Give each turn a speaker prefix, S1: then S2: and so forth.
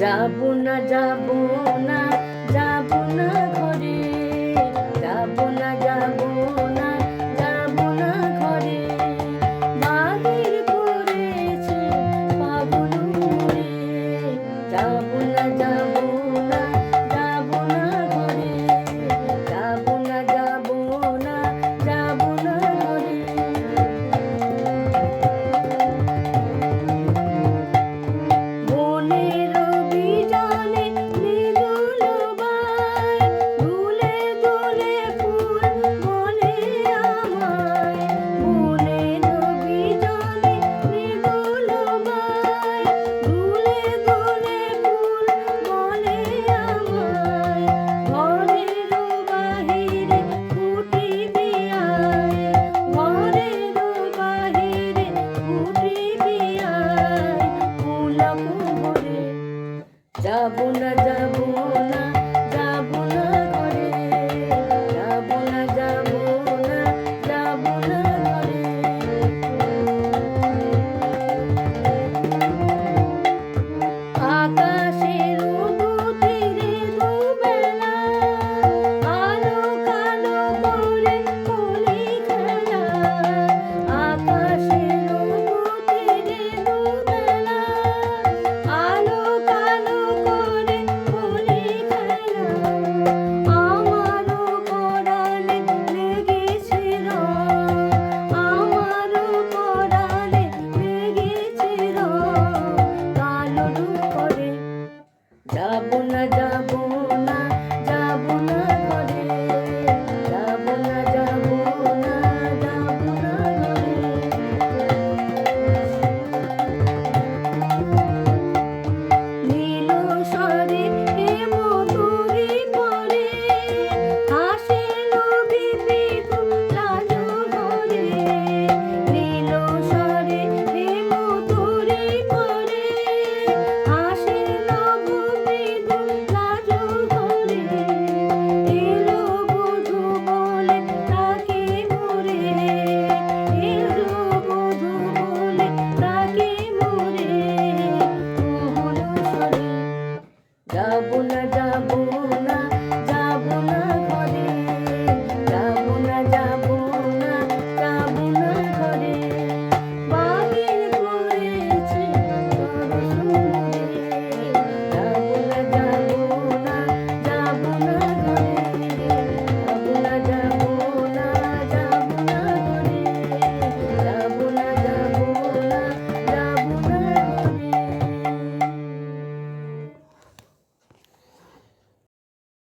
S1: যাব না যাব না যাব না ঘরে। যাব না যাব না যাব না ঘরে। বাহির করেছে মোরে যাব না যাব না for the